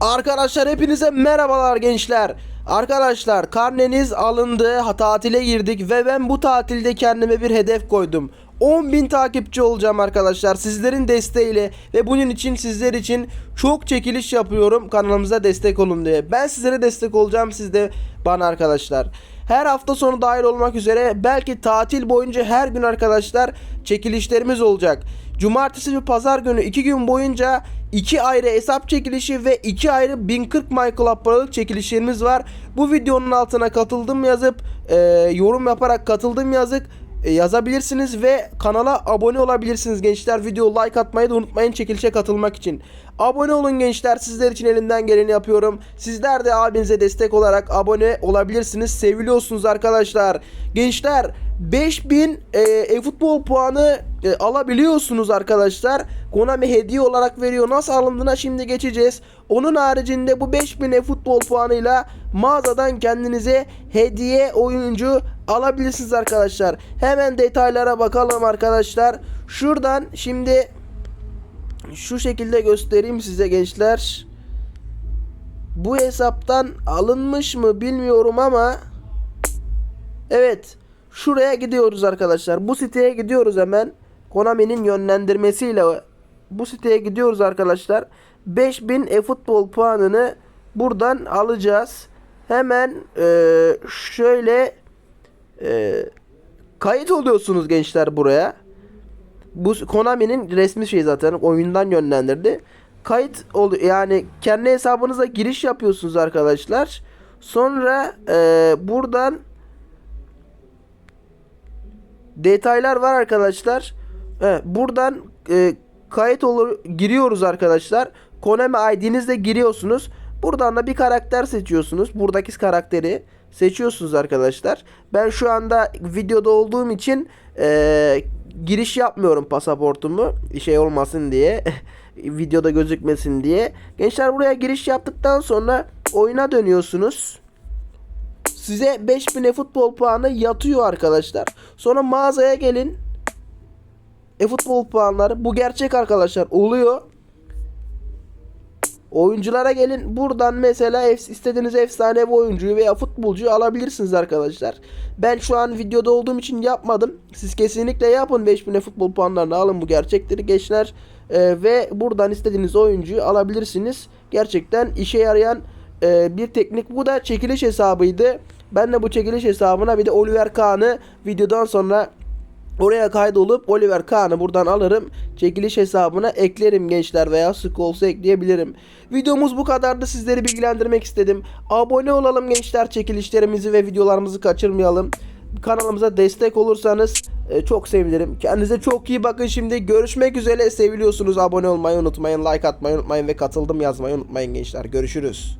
Arkadaşlar hepinize merhabalar gençler. Arkadaşlar karneniz alındı, tatile girdik ve ben bu tatilde kendime bir hedef koydum. 10.000 takipçi olacağım arkadaşlar sizlerin desteğiyle ve bunun için sizler için çok çekiliş yapıyorum kanalımıza destek olun diye. Ben sizlere destek olacağım siz de bana arkadaşlar. Her hafta sonu dahil olmak üzere belki tatil boyunca her gün arkadaşlar çekilişlerimiz olacak. Cumartesi ve pazar günü 2 gün boyunca 2 ayrı hesap çekilişi ve 2 ayrı 1040 MyClub paralık çekilişlerimiz var. Bu videonun altına katıldım yazıp e, yorum yaparak katıldım yazık e, yazabilirsiniz ve kanala abone olabilirsiniz gençler. Video like atmayı da unutmayın çekilişe katılmak için. Abone olun gençler. Sizler için elimden geleni yapıyorum. Sizler de abinize destek olarak abone olabilirsiniz. Seviliyorsunuz arkadaşlar. Gençler 5000 e, e-futbol puanı e, alabiliyorsunuz arkadaşlar. Konami hediye olarak veriyor. Nasıl alındığına şimdi geçeceğiz. Onun haricinde bu 5000 e-futbol puanıyla mağazadan kendinize hediye oyuncu alabilirsiniz arkadaşlar. Hemen detaylara bakalım arkadaşlar. Şuradan şimdi şu şekilde göstereyim size gençler. Bu hesaptan alınmış mı bilmiyorum ama Evet. Şuraya gidiyoruz arkadaşlar. Bu siteye gidiyoruz hemen. Konami'nin yönlendirmesiyle bu siteye gidiyoruz arkadaşlar. 5000 e-futbol puanını buradan alacağız. Hemen eee, şöyle eee, kayıt oluyorsunuz gençler buraya. Bu Konami'nin resmi şey zaten oyundan yönlendirdi. Kayıt ol yani kendi hesabınıza giriş yapıyorsunuz arkadaşlar. Sonra eee, buradan detaylar var arkadaşlar. Evet, buradan e, kayıt olur giriyoruz arkadaşlar. Konami ID'nizle giriyorsunuz. Buradan da bir karakter seçiyorsunuz. Buradaki karakteri seçiyorsunuz arkadaşlar. Ben şu anda videoda olduğum için e, giriş yapmıyorum pasaportumu şey olmasın diye. videoda gözükmesin diye. Gençler buraya giriş yaptıktan sonra oyuna dönüyorsunuz. Size 5000 e-futbol puanı yatıyor arkadaşlar. Sonra mağazaya gelin. E-futbol puanları bu gerçek arkadaşlar oluyor. Oyunculara gelin. Buradan mesela istediğiniz efsanevi oyuncuyu veya futbolcuyu alabilirsiniz arkadaşlar. Ben şu an videoda olduğum için yapmadım. Siz kesinlikle yapın 5000 futbol puanlarını alın bu gerçektir gençler. Ee, ve buradan istediğiniz oyuncuyu alabilirsiniz. Gerçekten işe yarayan e, bir teknik. Bu da çekiliş hesabıydı. Ben de bu çekiliş hesabına bir de Oliver Kahn'ı videodan sonra Oraya kaydolup Oliver Kahn'ı buradan alırım. Çekiliş hesabına eklerim gençler veya olsa ekleyebilirim. Videomuz bu kadardı. Sizleri bilgilendirmek istedim. Abone olalım gençler. Çekilişlerimizi ve videolarımızı kaçırmayalım. Kanalımıza destek olursanız e, çok sevinirim. Kendinize çok iyi bakın şimdi. Görüşmek üzere. Seviliyorsunuz. Abone olmayı unutmayın. Like atmayı unutmayın ve katıldım yazmayı unutmayın gençler. Görüşürüz.